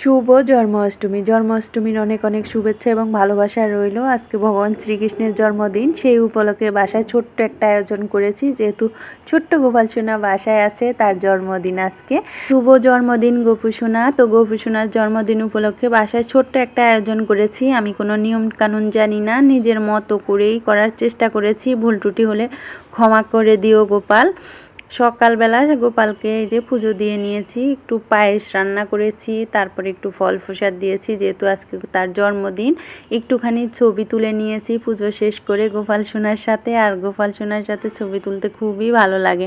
শুভ জন্মাষ্টমী। জন্মাষ্টমীর অনেক অনেক শুভেচ্ছা এবং ভালোবাসা রইল। আজকে ভগবান শ্রীকৃষ্ণের জন্মদিন। সেই উপলক্ষে বাসায় ছোট্ট একটা আয়োজন করেছি। যেহেতু ছোট্ট গোপাল সোনা বাসায় আছে, তার জন্মদিন আজকে। শুভ জন্মদিন, গোপু সোনা। তো গোপু সোনার জন্মদিন উপলক্ষে বাসায় ছোট্ট একটা আয়োজন করেছি। আমি কোনো নিয়ম কানুন জানি না। নিজের মতো করেই করার চেষ্টা করেছি। ভুল ত্রুটি হলে ক্ষমা করে দিও গোপাল। সকালবেলা গোপালকে এই যে পুজো দিয়ে নিয়েছি, একটু পায়েস রান্না করেছি, তারপরে একটু ফল প্রসাদ দিয়েছি, যেহেতু আজকে তার জন্মদিন, একটুখানি ছবি তুলে নিয়েছি, পুজো শেষ করে গোপাল সোনার সাথে, আর গোপাল সোনার সাথে ছবি তুলতে খুবই ভালো লাগে।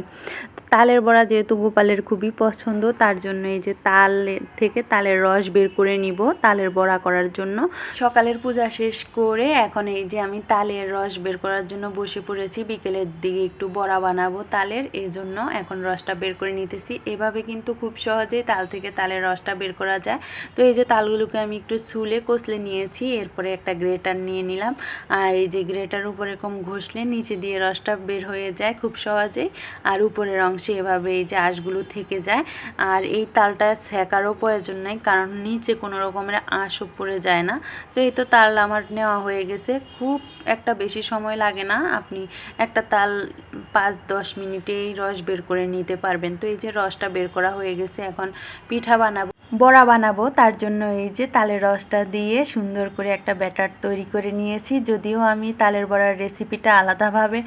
তালের বড়া যেহেতু গোপালের খুবই পছন্দ, তার জন্য এই যে তালের থেকে তালের রস বের করে নিব তালের বড়া করার জন্য। সকালের পূজা শেষ করে এখন এই যে আমি তালের রস বের করার জন্য বসে পড়েছি, বিকেলের দিকে একটু বড়া বানাবো তালের, এই জন্য এখন রসটা বের করে নিতেছি। এভাবে কিন্তু খুব সহজেই তাল থেকে তালের রসটা বের করা যায়। তো এই যে তালগুলোকে আমি একটু ছুলে কষলে নিয়েছি, এরপরে একটা গ্রেটার নিয়ে নিলাম। আর এই যে গ্রেটার উপরে এরকম ঘষলে নিচে দিয়ে রসটা বের হয়ে যায় খুব সহজেই। আর উপরের অংশে এভাবে এই যে আঁশগুলো থেকে যায়। আর এই তালটা ছেঁকারও প্রয়োজন নাই, কারণ নিচে কোনো রকমের আঁশও পড়ে যায় না। তো এই তো তাল আমার নেওয়া হয়ে গেছে। খুব একটা বেশি সময় লাগে না। আপনি একটা তাল পাঁচ দশ মিনিটেই রস বের করে নিতে পারবেন। তো এই যে রসটা বের করা হয়ে গেছে, এখন পিঠা বানাবো। বড়া বানাবো তার জন্য এই যে তালের রসটা দিয়ে সুন্দর করে একটা ব্যাটার তৈরি করে নিয়েছি। যদিও আমি তালের বড়ার রেসিপিটা আলাদাভাবে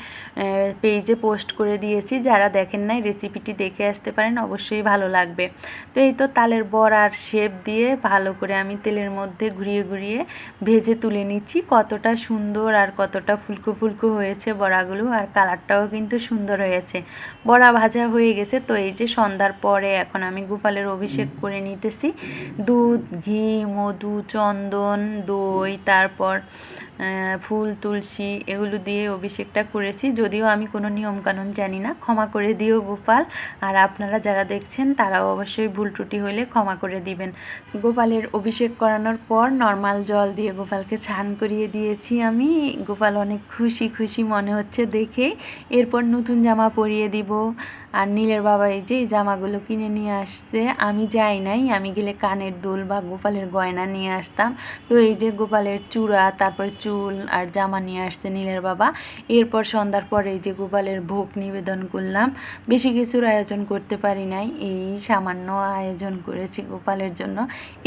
পেজে পোস্ট করে দিয়েছি। যারা দেখেন নাই রেসিপিটি দেখে আসতে পারেন অবশ্যই ভালো লাগবে। তো এই তো তালের বড়ার শেপ দিয়ে ভালো করে আমি তেলের মধ্যে ঘুরিয়ে ঘুরিয়ে ভেজে তুলে নিচ্ছি। কতটা সুন্দর আর কতটা ফুলকো ফুলকো হয়েছে বড়াগুলো আর কালারটাও কিন্তু সুন্দর হয়েছে। বড়া ভাজা হয়ে গেছে তো এই যে সন্ধ্যার পরে এখন আমি গোপালের অভিষেক করে নিতেছি দুধ, ঘি, মধু, চন্দন, দই, তারপর ফুল, তুলসী এগুলো দিয়ে অভিষেকটা করেছি। যদিও আমি কোনো নিয়মকানুন জানি না, ক্ষমা করে দিও গোপাল। আর আপনারা যারা দেখছেন, তারাও অবশ্যই ভুল ত্রুটি হলে ক্ষমা করে দিবেন। গোপালের অভিষেক করানোর পর নর্মাল জল দিয়ে গোপালকে স্নান করিয়ে দিয়েছি আমি। গোপাল অনেক খুশি খুশি মনে হচ্ছে দেখে। এরপর নতুন জামা পরিয়ে দিব। আর নীলের বাবা এই যে এই জামাগুলো কিনে নিয়ে আসছে, আমি যাই নাই, আমি গেলে কানের দোল বা গোপালের গয়না নিয়ে আসতাম। তো এই যে গোপালের চূড়া, তারপর চুল আর জামা নিয়ে আসছে নীলের বাবা। এরপর সন্ধ্যার পরে এই যে গোপালের ভোগ নিবেদন করলাম। বেশি কিছুর আয়োজন করতে পারি নাই, এই সামান্য আয়োজন করেছি গোপালের জন্য।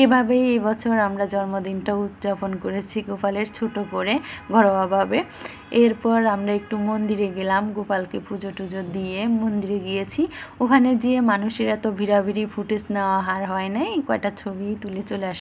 এভাবেই এবছর আমরা জন্মদিনটা উদযাপন করেছি গোপালের ছোট করে, ঘরোয়াভাবে। এরপর আমরা একটু মন্দিরে গেলাম, গোপালকে পুজো টুজো দিয়ে মন্দিরে গিয়েছি। ওখানে যেয়ে মানুষের এত ভিড়াভিড়ি ফুটেজ নেওয়া হার হয় নাই, কয়টা ছবি তুলে চলে আস